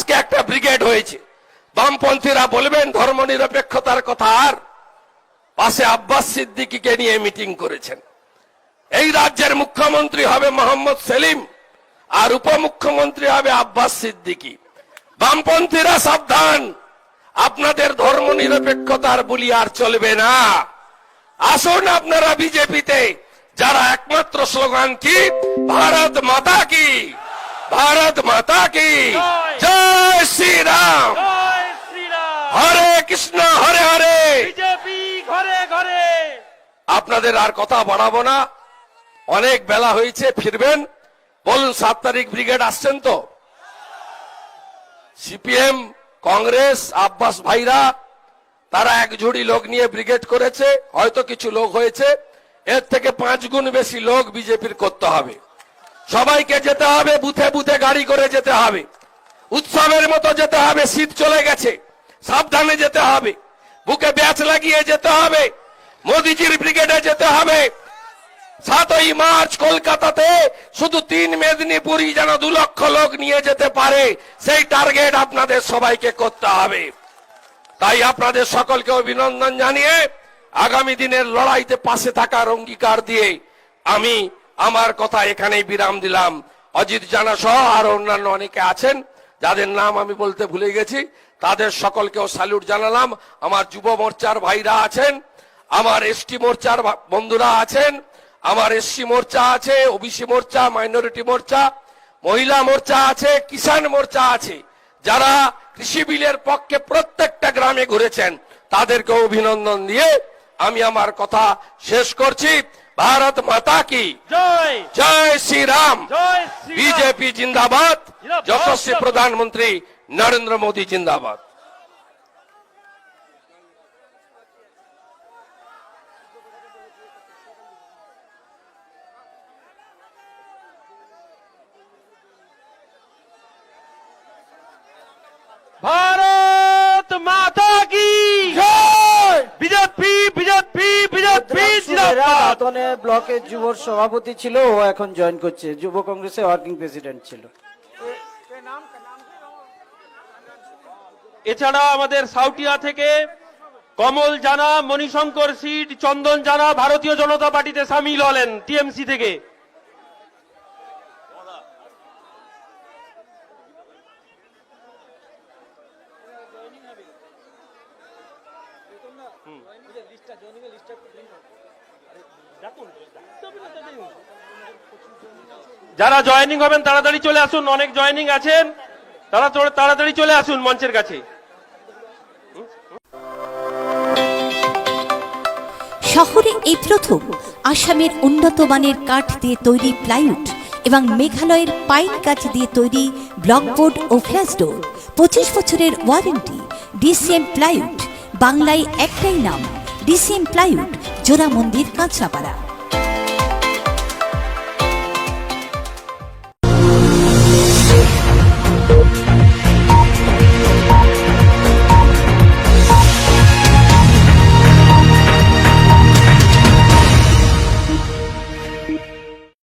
আজকে একটা ব্রিগেড হয়েছে। বামপন্থীরা বলবেন, ধর্মনিরপেক্ষতার কথা আর। পাশে আব্বাস সিদ্দিকীকে নিয়ে মিটিং করেছেন। এই রাজ্যের মুখ্যমন্ত্রী হবে মোহাম্মদ সেলিম, আর উপমুখ্যমন্ত্রী হবে আব্বাস সিদ্দিকী। বামপন্থীরা সাবধান, আপনাদের ধর্ম নিরপেক্ষতার বলি আর চলবে না। আসুন আপনারা বিজেপিতে, যারা একমাত্র স্লোগান কি? ভারত মাতা কি? ভারত কি? জয় শ্রীরাম। জয় শ্রীরাম হরে হরে। বিজেপি ঘরে ঘরে আপনাদের আর কথা বাড়াবো না। অনেক বেলা হয়েছে, ফিরবেন। বলুন, সাত তারিখ ব্রিগেড আসছেন তো? সিপিএম, কংগ্রেস, আব্বাস ভাইরা, তারা এক ঝুড়ি লোক নিয়ে ব্রিগেড করেছে। হয়তো কিছু লোক হয়েছে। এর থেকে পাঁচ গুণ বেশি লোক বিজেপির করতে হবে। সবাইকে যেতে হবে, বুথে বুথে গাড়ি করে যেতে হবে। উৎসবের মতো যেতে হবে, শীত চলে গেছে, সাবধানে যেতে হবে। বুকে ব্যাচ লাগিয়ে যেতে হবে, মোদিজির ব্রিগেডে যেতে হবে। সাতই মার্চ কলকাতাতে শুধু তিন মেদিনীপুরই যেন দু লক্ষ লোক নিয়ে যেতে পারে, সেই টার্গেট আপনাদের সবাইকে করতে হবে। তাই আপনাদের সকলকে অভিনন্দন জানিয়ে আগামী দিনের লড়াইতে পাশে থাকার অঙ্গীকার দিয়ে আমি আমার কথা এখানেই বিরাম দিলাম। অজিত জানা সহ আর অন্যান্য অনেকে আছেন, যাদের নাম আমি বলতে ভুলে গেছি, তাদের সকলকেও স্যালুট জানালাম। আমার যুব মোর্চার ভাইরা আছেন, আমার এসটি মোর্চার বন্ধুরা আছেন, আমার এসসি মোর্চা আছে, ওবিসি মোর্চা, মাইনরিটি মোর্চা, মহিলা মোর্চা আছে, কিষাণ মোর্চা আছে। যারা কৃষি বিলের পক্ষে প্রত্যেকটা গ্রামে ঘুরেছেন তাদেরকে অভিনন্দন দিয়ে আমি আমার কথা শেষ করছি। भारत माता की। जय। जय श्री राम जय बीजेपी जिंदाबाद। यशस्वी प्रधानमंत्री नरेंद्र मोदी जिंदाबाद। भाई দাঁতনে ব্লকের যুবর সভাপতি ছিল ও এখন জয়েন করছে। যুব কংগ্রেসের ওয়ার্কিং প্রেসিডেন্ট ছিল। এছাড়া আমাদের সাউটিয়া থেকে কমল জানা মণিশঙ্কর সিট চন্দন জানা ভারতীয় জনতা পার্টিতে সামিল হলেন টিএমসি থেকে। যারা জয়েনিং হবেন, তাড়াতাড়ি চলে আসুন। অনেক জয়েনিং আছেন। তারা তাড়াতাড়ি চলে আসুন মঞ্চের কাছে। শহরে এই প্রথম আসামের উন্নত মানের কাঠ দিয়ে তৈরি প্লাইউড এবং মেঘালয়ের পাইন কাঠ দিয়ে তৈরি ব্লকবোর্ড ও ফ্ল্যাশ ডোর পঁচিশ বছরের ওয়ারেন্টি ডিসিএম প্লাইউড বাংলায় একটাই নাম ডিসিএম প্লাইউড জোড়া মন্দির কাঁচরাপাড়া।